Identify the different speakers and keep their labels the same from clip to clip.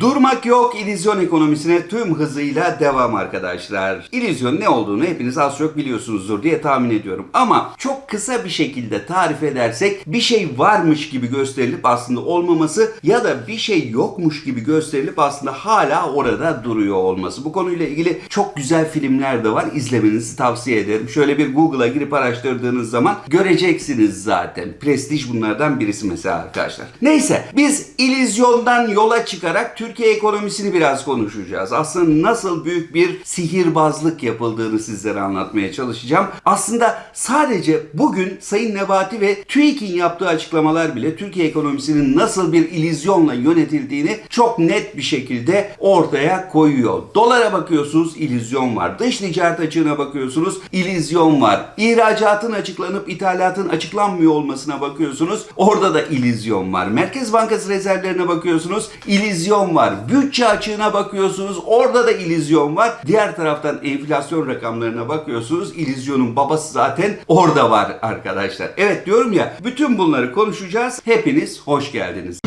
Speaker 1: Durmak yok illüzyon ekonomisine tüm hızıyla devam arkadaşlar. İllüzyon ne olduğunu hepiniz az çok biliyorsunuzdur diye tahmin ediyorum. Ama çok kısa bir şekilde tarif edersek bir şey varmış gibi gösterilip aslında olmaması ya da bir şey yokmuş gibi gösterilip aslında hala orada duruyor olması. Bu konuyla ilgili çok güzel filmler de var. İzlemenizi tavsiye ederim. Şöyle bir Google'a girip araştırdığınız zaman göreceksiniz zaten. Prestij bunlardan birisi mesela arkadaşlar. Neyse biz illüzyondan yola çıkarak Türkiye ekonomisini biraz konuşacağız. Aslında nasıl büyük bir sihirbazlık yapıldığını sizlere anlatmaya çalışacağım. Aslında sadece bugün Sayın Nebati ve TÜİK'in yaptığı açıklamalar bile Türkiye ekonomisinin nasıl bir illüzyonla yönetildiğini çok net bir şekilde ortaya koyuyor. Dolara bakıyorsunuz illüzyon var. Dış ticaret açığına bakıyorsunuz illüzyon var. İhracatın açıklanıp ithalatın açıklanmıyor olmasına bakıyorsunuz. Orada da illüzyon var. Merkez Bankası rezervlerine bakıyorsunuz. İllüzyon var. Bütçe açığına bakıyorsunuz. Orada da illüzyon var. Diğer taraftan enflasyon rakamlarına bakıyorsunuz. İllüzyonun babası zaten orada var arkadaşlar. Evet diyorum ya bütün bunları konuşacağız. Hepiniz hoş geldiniz.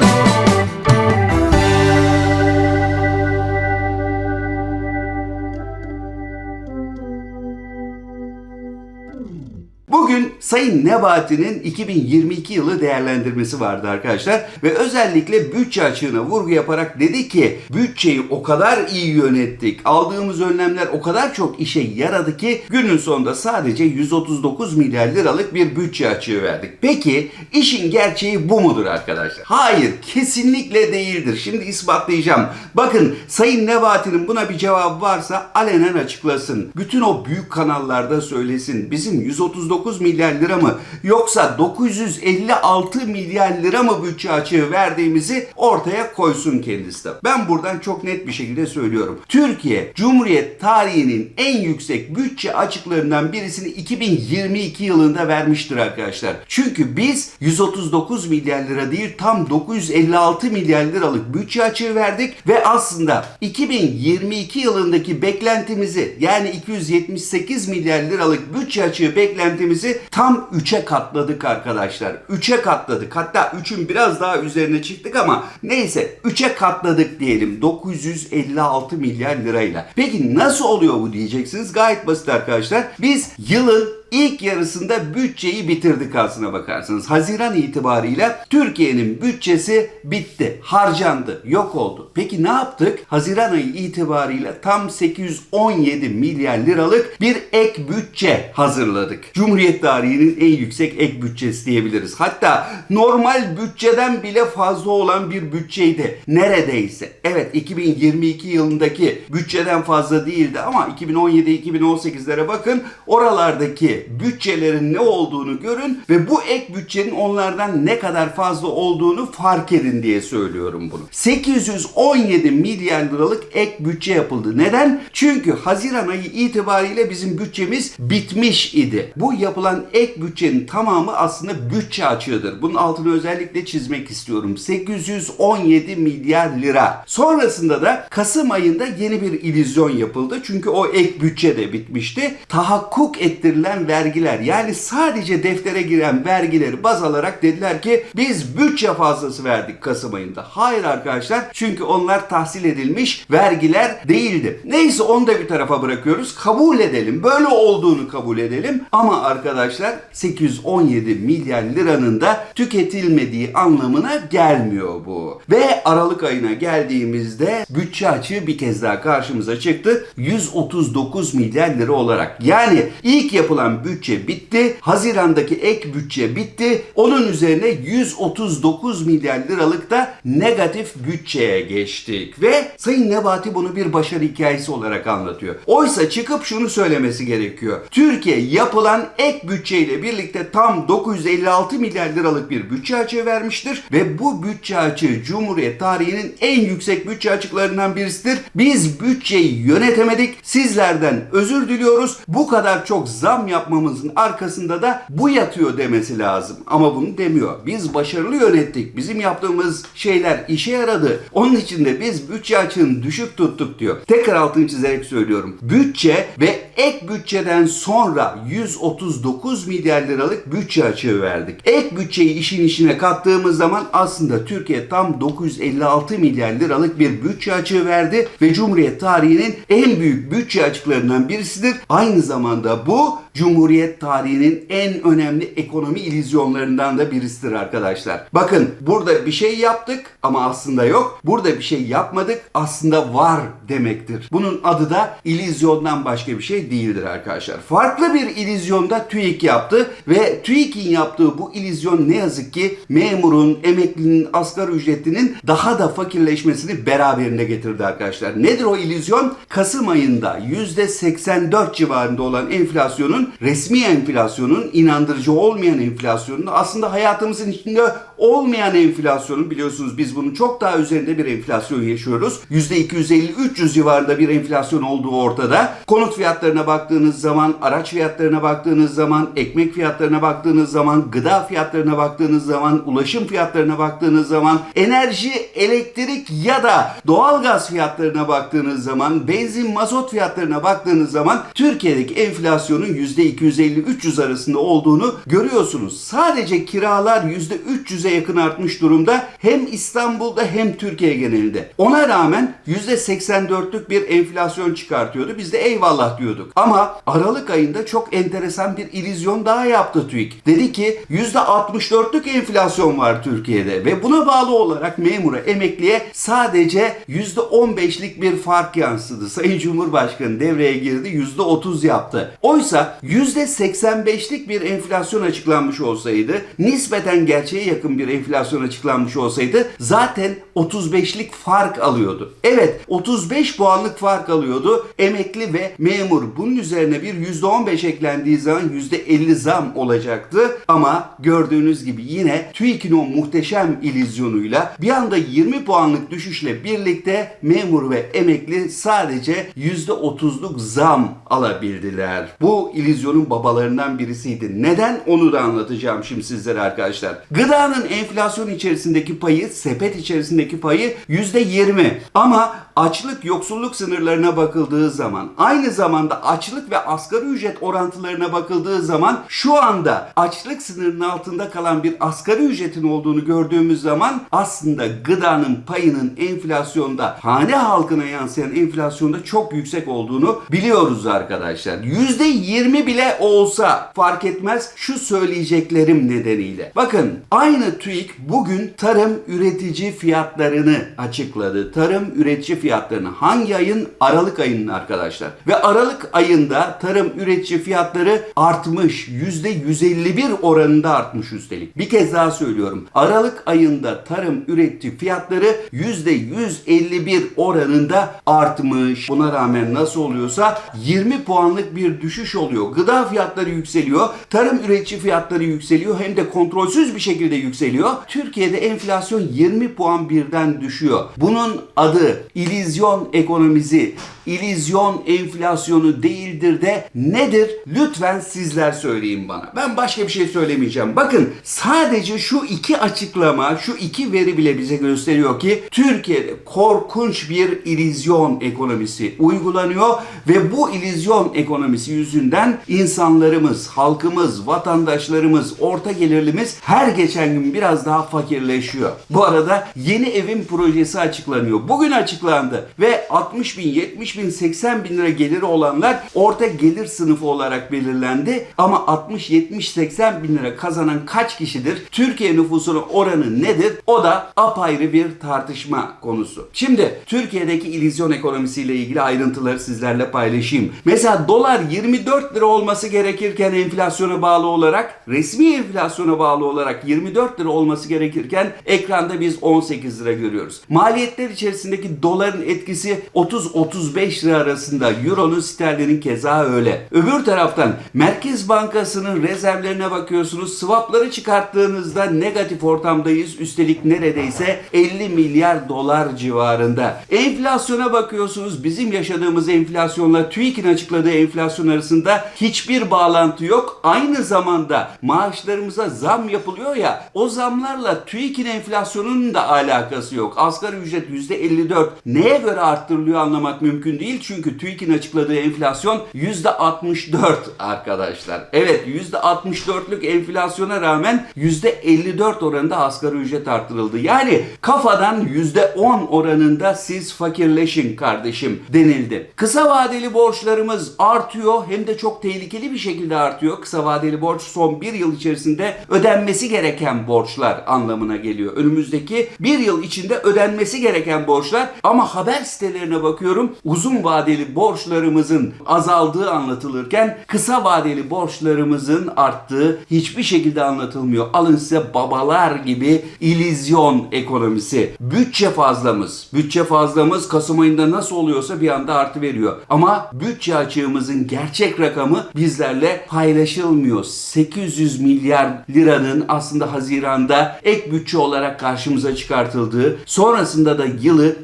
Speaker 1: Bugün Sayın Nebati'nin 2022 yılı değerlendirmesi vardı arkadaşlar ve özellikle bütçe açığına vurgu yaparak dedi ki bütçeyi o kadar iyi yönettik, aldığımız önlemler o kadar çok işe yaradı ki günün sonunda sadece 139 milyar liralık bir bütçe açığı verdik. Peki işin gerçeği bu mudur arkadaşlar? Hayır, kesinlikle değildir. Şimdi ispatlayacağım. Bakın Sayın Nebati'nin buna bir cevabı varsa alenen açıklasın. Bütün o büyük kanallarda söylesin. Bizim 139 milyar lira mı yoksa 956 milyar lira mı bütçe açığı verdiğimizi ortaya koysun kendisi de. Ben buradan çok net bir şekilde söylüyorum. Türkiye Cumhuriyet tarihinin en yüksek bütçe açıklarından birisini 2022 yılında vermiştir arkadaşlar. Çünkü biz 139 milyar lira değil tam 956 milyar liralık bütçe açığı verdik ve aslında 2022 yılındaki beklentimizi yani 278 milyar liralık bütçe açığı beklentimizi tam 3'e katladık arkadaşlar. 3'e katladık. Hatta 3'ün biraz daha üzerine çıktık ama neyse 3'e katladık diyelim 956 milyar lirayla. Peki nasıl oluyor bu diyeceksiniz. Gayet basit arkadaşlar. Biz yılın ilk yarısında bütçeyi bitirdik aslına bakarsanız. Haziran itibarıyla Türkiye'nin bütçesi bitti. Harcandı. Yok oldu. Peki ne yaptık? Haziran ayı itibarıyla tam 817 milyar liralık bir ek bütçe hazırladık. Cumhuriyet tarihinin en yüksek ek bütçesi diyebiliriz. Hatta normal bütçeden bile fazla olan bir bütçeydi. Neredeyse. Evet 2022 yılındaki bütçeden fazla değildi ama 2017-2018'lere bakın oralardaki bütçelerin ne olduğunu görün ve bu ek bütçenin onlardan ne kadar fazla olduğunu fark edin diye söylüyorum bunu. 817 milyar liralık ek bütçe yapıldı. Neden? Çünkü Haziran ayı itibariyle bizim bütçemiz bitmiş idi. Bu yapılan ek bütçenin tamamı aslında bütçe açığıdır. Bunun altını özellikle çizmek istiyorum. 817 milyar lira. Sonrasında da Kasım ayında yeni bir illüzyon yapıldı. Çünkü o ek bütçe de bitmişti. Tahakkuk ettirilen vergiler yani sadece deftere giren vergileri baz alarak dediler ki biz bütçe fazlası verdik Kasım ayında. Hayır arkadaşlar çünkü onlar tahsil edilmiş vergiler değildi. Neyse onu da bir tarafa bırakıyoruz. Kabul edelim. Böyle olduğunu kabul edelim. Ama arkadaşlar 817 milyar liranın da tüketilmediği anlamına gelmiyor bu. Ve Aralık ayına geldiğimizde bütçe açığı bir kez daha karşımıza çıktı. 139 milyar lira olarak. Yani ilk yapılan bütçe bitti. Hazirandaki ek bütçe bitti. Onun üzerine 139 milyar liralık da negatif bütçeye geçtik. Ve Sayın Nebati bunu bir başarı hikayesi olarak anlatıyor. Oysa çıkıp şunu söylemesi gerekiyor. Türkiye yapılan ek bütçeyle birlikte tam 956 milyar liralık bir bütçe açığı vermiştir ve bu bütçe açığı Cumhuriyet tarihinin en yüksek bütçe açıklarından birisidir. Biz bütçeyi yönetemedik. Sizlerden özür diliyoruz. Bu kadar çok zam yapmak yapmamızın arkasında da bu yatıyor demesi lazım. Ama bunu demiyor. Biz başarılı yönettik. Bizim yaptığımız şeyler işe yaradı. Onun için de biz bütçe açığını düşük tuttuk diyor. Tekrar altını çizerek söylüyorum. Bütçe ve ek bütçeden sonra 139 milyar liralık bütçe açığı verdik. Ek bütçeyi işin içine kattığımız zaman aslında Türkiye tam 956 milyar liralık bir bütçe açığı verdi ve Cumhuriyet tarihinin en büyük bütçe açıklarından birisidir. Aynı zamanda bu Cumhuriyet tarihinin en önemli ekonomi illüzyonlarından da birisidir arkadaşlar. Bakın burada bir şey yaptık ama aslında yok. Burada bir şey yapmadık aslında var demektir. Bunun adı da illüzyondan başka bir şey değildir arkadaşlar. Farklı bir illüzyonda TÜİK yaptı ve TÜİK'in yaptığı bu illüzyon ne yazık ki memurun, emeklinin, asgari ücretlinin daha da fakirleşmesini beraberinde getirdi arkadaşlar. Nedir o illüzyon? Kasım ayında %84 civarında olan enflasyonun resmi enflasyonun inandırıcı olmayan enflasyonun aslında hayatımızın içinde olmayan enflasyonun biliyorsunuz biz bunun çok daha üzerinde bir enflasyon yaşıyoruz. %250-300 civarında bir enflasyon olduğu ortada. Konut fiyatlarına baktığınız zaman, araç fiyatlarına baktığınız zaman, ekmek fiyatlarına baktığınız zaman, gıda fiyatlarına baktığınız zaman, ulaşım fiyatlarına baktığınız zaman, enerji, elektrik ya da doğalgaz fiyatlarına baktığınız zaman, benzin, mazot fiyatlarına baktığınız zaman Türkiye'deki enflasyonun %250-300 arasında olduğunu görüyorsunuz. Sadece kiralar %300'e yakın artmış durumda hem İstanbul'da hem Türkiye genelinde. Ona rağmen %84'lük bir enflasyon çıkartıyordu. Biz de eyvallah diyorduk. Ama Aralık ayında çok enteresan bir illüzyon daha yaptı TÜİK. Dedi ki %64'lük enflasyon var Türkiye'de ve buna bağlı olarak memura, emekliye sadece %15'lik bir fark yansıdı. Sayın Cumhurbaşkanı devreye girdi %30 yaptı. Oysa %85'lik bir enflasyon açıklanmış olsaydı, nispeten gerçeğe yakın bir enflasyon açıklanmış olsaydı zaten 35'lik fark alıyordu. Evet 35 puanlık fark alıyordu emekli ve memur. Bunun üzerine bir %15 eklendiği zaman %50 zam olacaktı. Ama gördüğünüz gibi yine TÜİK'in o muhteşem illüzyonuyla bir anda 20 puanlık düşüşle birlikte memur ve emekli sadece %30'luk zam alabildiler. Bu illüzyonun babalarından birisiydi. Neden? Onu da anlatacağım şimdi sizlere arkadaşlar. Gıdanın enflasyon içerisindeki payı, sepet içerisindeki payı %20. Ama açlık yoksulluk sınırlarına bakıldığı zaman aynı zamanda açlık ve asgari ücret orantılarına bakıldığı zaman şu anda açlık sınırının altında kalan bir asgari ücretin olduğunu gördüğümüz zaman aslında gıdanın payının enflasyonda hane halkına yansıyan enflasyonda çok yüksek olduğunu biliyoruz arkadaşlar. %20 bile olsa fark etmez şu söyleyeceklerim nedeniyle. Bakın aynı TÜİK bugün tarım üretici fiyatlarını açıkladı. Tarım üretici fiyatlarını hangi ayın? Aralık ayının arkadaşlar. Ve Aralık ayında tarım üretici fiyatları artmış. %151 oranında artmış üstelik. Bir kez daha söylüyorum. Aralık ayında tarım üretici fiyatları %151 oranında artmış. Buna rağmen nasıl oluyorsa 20 puanlık bir düşüş oluyor. Gıda fiyatları yükseliyor. Tarım üretici fiyatları yükseliyor. Hem de kontrolsüz bir şekilde yükseliyor. Türkiye'de enflasyon 20 puan birden düşüyor. Bunun adı illüzyon ekonomisi, illüzyon enflasyonu değildir de nedir? Lütfen sizler söyleyin bana. Ben başka bir şey söylemeyeceğim. Bakın sadece şu iki açıklama, şu iki veri bile bize gösteriyor ki Türkiye'de korkunç bir illüzyon ekonomisi uygulanıyor ve bu illüzyon ekonomisi yüzünden insanlarımız, halkımız, vatandaşlarımız, orta gelirlimiz her geçen gün biraz daha fakirleşiyor. Bu arada yeni evin projesi açıklanıyor. Bugün açıklandı ve 60 bin, 70 bin, 80 bin lira geliri olanlar orta gelir sınıfı olarak belirlendi. Ama 60, 70, 80 bin lira kazanan kaç kişidir? Türkiye nüfusunun oranı nedir? O da apayrı bir tartışma konusu. Şimdi Türkiye'deki illüzyon ekonomisiyle ilgili ayrıntıları sizlerle paylaşayım. Mesela dolar 24 lira olması gerekirken enflasyona bağlı olarak, resmi enflasyona bağlı olarak 24 lira olması gerekirken ekranda biz 18 lira görüyoruz. Maliyetler içerisindeki doların doların etkisi 30-35 lira arasında. Euronun sterlinin keza öyle. Öbür taraftan Merkez Bankası'nın rezervlerine bakıyorsunuz. Swapları çıkarttığınızda negatif ortamdayız. Üstelik neredeyse 50 milyar dolar civarında. Enflasyona bakıyorsunuz. Bizim yaşadığımız enflasyonla TÜİK'in açıkladığı enflasyon arasında hiçbir bağlantı yok. Aynı zamanda maaşlarımıza zam yapılıyor ya o zamlarla TÜİK'in enflasyonunun da alakası yok. Asgari ücret %54 neye göre arttırılıyor anlamak mümkün değil. Çünkü TÜİK'in açıkladığı enflasyon %64 arkadaşlar. Evet %64'lük enflasyona rağmen %54 oranında asgari ücret arttırıldı. Yani kafadan %10 oranında siz fakirleşin kardeşim denildi. Kısa vadeli borçlarımız artıyor hem de çok tehlikeli bir şekilde artıyor. Kısa vadeli borç son bir yıl içerisinde ödenmesi gereken borçlar anlamına geliyor. Önümüzdeki bir yıl içinde ödenmesi gereken borçlar ama haber sitelerine bakıyorum uzun vadeli borçlarımızın azaldığı anlatılırken kısa vadeli borçlarımızın arttığı hiçbir şekilde anlatılmıyor. Alın size babalar gibi ilizyon ekonomisi. Bütçe fazlamız. Bütçe fazlamız Kasım ayında nasıl oluyorsa bir anda artı veriyor. Ama bütçe açığımızın gerçek rakamı bizlerle paylaşılmıyor. 800 milyar liranın aslında Haziran'da ek bütçe olarak karşımıza çıkartıldığı, sonrasında da yılı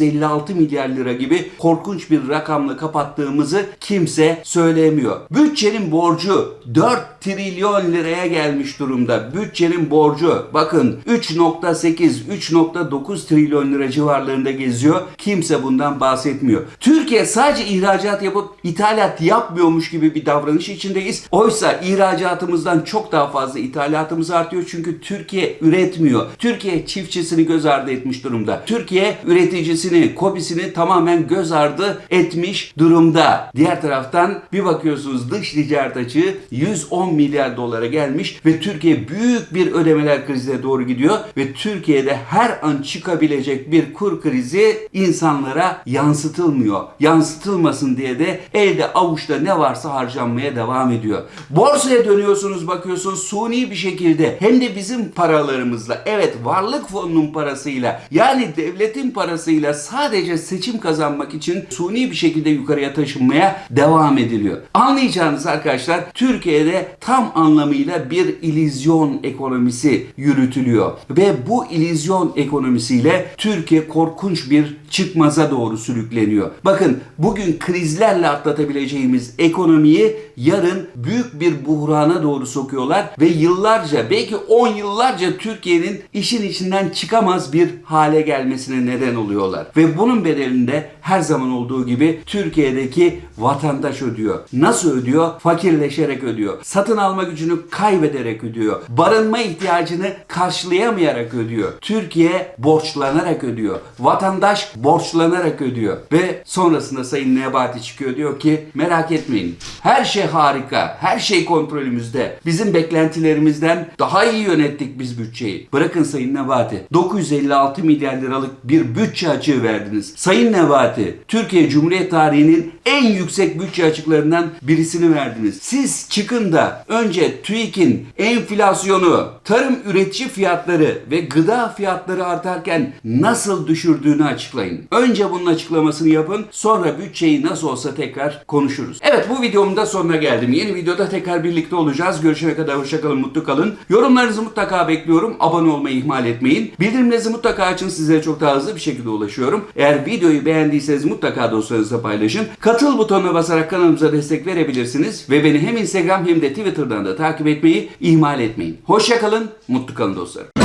Speaker 1: 956 milyar lira gibi korkunç bir rakamla kapattığımızı kimse söyleyemiyor. Bütçenin borcu 4 trilyon liraya gelmiş durumda. Bütçenin borcu bakın 3.8 3.9 trilyon lira civarlarında geziyor. Kimse bundan bahsetmiyor. Türkiye sadece ihracat yapıp ithalat yapmıyormuş gibi bir davranış içindeyiz. Oysa ihracatımızdan çok daha fazla ithalatımız artıyor çünkü Türkiye üretmiyor. Türkiye çiftçisini göz ardı etmiş durumda. Türkiye üreticisini, kobisini tamamen göz ardı etmiş durumda. Diğer taraftan bir bakıyorsunuz dış ticaret açığı 110 milyar dolara gelmiş ve Türkiye büyük bir ödemeler krizine doğru gidiyor ve Türkiye'de her an çıkabilecek bir kur krizi insanlara yansıtılmıyor. Yansıtılmasın diye de elde avuçta ne varsa harcanmaya devam ediyor. Borsaya dönüyorsunuz bakıyorsunuz suni bir şekilde hem de bizim paralarımızla evet varlık fonunun parasıyla yani devletin parasıyla sadece seçim kazanmak için suni bir şekilde yukarıya taşınmaya devam ediliyor. Anlayacağınız arkadaşlar Türkiye'de tam anlamıyla bir ilizyon ekonomisi yürütülüyor ve bu ilizyon ekonomisiyle Türkiye korkunç bir çıkmaza doğru sürükleniyor. Bakın bugün krizlerle atlatabileceğimiz ekonomiyi yarın büyük bir buhrana doğru sokuyorlar ve yıllarca belki 10 yıllarca Türkiye'nin işin içinden çıkamaz bir hale gelmesine neden oluyorlar. Ve bunun bedelinde her zaman olduğu gibi Türkiye'deki vatandaş ödüyor. Nasıl ödüyor? Fakirleşerek ödüyor. Satın alma gücünü kaybederek ödüyor. Barınma ihtiyacını karşılayamayarak ödüyor. Türkiye borçlanarak ödüyor. Vatandaş borçlanarak ödüyor. Ve sonrasında Sayın Nebati çıkıyor diyor ki merak etmeyin. Her şey harika. Her şey kontrolümüzde. Bizim beklentilerimizden daha iyi yönettik biz bütçeyi. Bırakın Sayın Nebati. 956 milyar liralık bir bütçe açığı verdiniz. Sayın Nebati, Türkiye Cumhuriyet tarihinin en yüksek bütçe açıklarından birisini verdiniz. Siz çıkın da önce TÜİK'in enflasyonu, tarım üretici fiyatları ve gıda fiyatları artarken nasıl düşürdüğünü açıklayın. Önce bunun açıklamasını yapın. Sonra bütçeyi nasıl olsa tekrar konuşuruz. Evet bu videomun da sonuna geldim. Yeni videoda tekrar birlikte olacağız. Görüşene kadar hoşçakalın, mutlu kalın. Yorumlarınızı mutlaka bekliyorum. Abone olmayı ihmal etmeyin. Bildirimlerinizi mutlaka açın. Sizlere çok daha hızlı bir şekilde ulaşıyorum. Eğer videoyu beğendiyseniz mutlaka dostlarınızla paylaşın. Katıl butonuna basarak kanalımıza destek verebilirsiniz. Ve beni hem Instagram hem de Twitter'dan da takip etmeyi ihmal etmeyin. Hoşçakalın, mutlu kalın dostlarım.